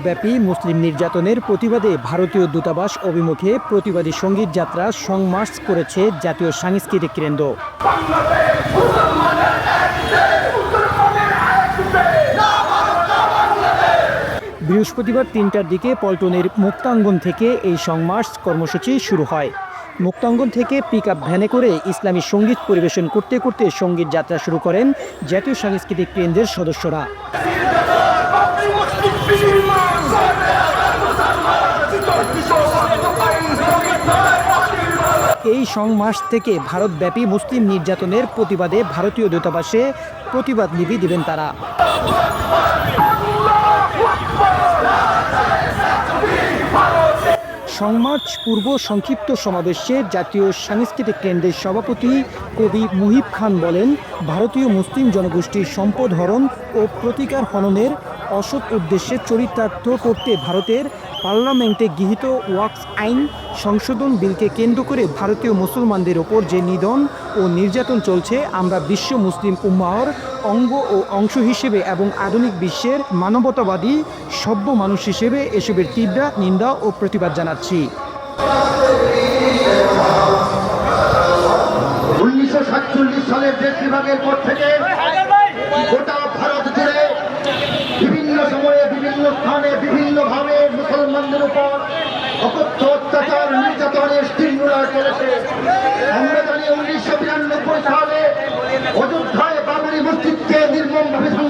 ভারতব্যাপী মুসলিম নির্যাতনের প্রতিবাদে ভারতীয় দূতাবাস অভিমুখে প্রতিবাদী সংগীত যাত্রা সংমার্চ করেছে জাতীয় সাংস্কৃতিক কেন্দ্র। বৃহস্পতিবার তিনটার দিকে পল্টনের মুক্তাঙ্গন থেকে এই সংমার্চ কর্মসূচি শুরু হয়। মুক্তাঙ্গন থেকে পিক আপ ভ্যানে করে ইসলামী সংগীত পরিবেশন করতে করতে সংগীত যাত্রা শুরু করেন জাতীয় সাংস্কৃতিক কেন্দ্রের সদস্যরা। এই সংমাস থেকে ভারতব্যাপী মুসলিম নির্যাতনের প্রতিবাদে ভারতীয় দূতাবাসে প্রতিবাদ লিপি দেবেন তারা। সংমার্চ পূর্ব সংক্ষিপ্ত সমাবেশে জাতীয় সাংস্কৃতিক কেন্দ্রের সভাপতি কবি মুহিব খান বলেন, ভারতীয় মুসলিম জনগোষ্ঠীর সম্পদ হরণ ও প্রতিকার হননের অসৎ উদ্দেশ্যে চরিতার্থ করতে ভারতের পার্লামেন্টে গৃহীত ওয়াক্স আইন সংশোধন বিলকে কেন্দ্র করে ভারতীয় মুসলমানদের ওপর যে নিধন ও নির্যাতন চলছে, আমরা বিশ্ব মুসলিম উম্মাহর অঙ্গ ও অংশ হিসেবে এবং আধুনিক বিশ্বের মানবতাবাদী সভ্য মানুষ হিসেবে এসবের তীব্র নিন্দা ও প্রতিবাদ জানাচ্ছি। উনিশশো সাতচল্লিশ সালের দেশ বিভাগের পর থেকে গোটা ভারত জুড়ে বিভিন্ন সময়ে বিভিন্ন স্থানে বিভিন্ন ভাবে মুসলমানদের উপর অকথ্য অত্যাচার নির্যাতনের স্টিমুলার চলেছে আমরা জানি উনিশশো বিরানব্বই সালে অযোধ্যায় বাবরি মসজিদকে নির্মমভাবে ধ্বংস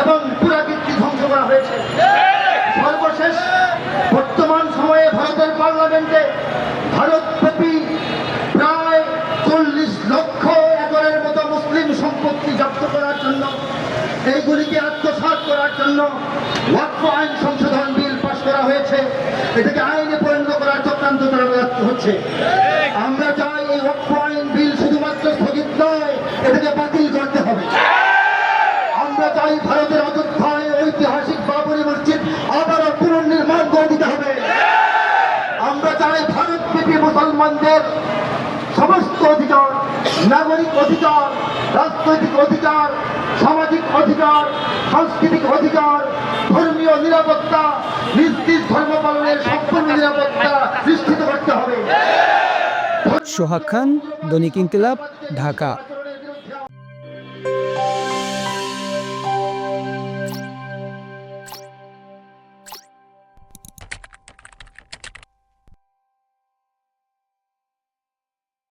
এবং পুরাকীর্তি ধ্বংস করা হয়েছে। সর্বশেষ বর্তমান সময়ে ভারতের পার্লামেন্টে ভারতব্যাপী প্রায় চল্লিশ লক্ষ একরের মতো মুসলিম সম্পত্তি জব্দ করার জন্য, এইগুলিকে আত্মসাৎ করার জন্য ওয়াক্ফ আইন সংশোধন বিল পাশ করা হয়েছে। এটাকে আইনে পরিণত করার চক্রান্ত হচ্ছে আমরা চাই এই ওয়াক্ফ আইন বিল শুধুমাত্র স্থগিত নয় এটাকে বাতিল করতে হবে আমরা চাই ভারতের অযোধ্যায় ঐতিহাসিক বাবরি মসজিদ আবারও পুনর্নির্মাণ করে দিতে হবে আমরা চাই ভারতব্যাপী মুসলমানদের সমস্ত অধিকার, নাগরিক অধিকার, রাজনৈতিক অধিকার, সামাজিক অধিকার, সাংস্কৃতিক অধিকার, ধর্মীয় নিরাপত্তা নিজ নিজ ধর্ম পালনের সম্পূর্ণ নিরাপত্তা নিশ্চিত করতে হবে। সোহাগ খান, দৈনিক ইনকিলাব, ঢাকা।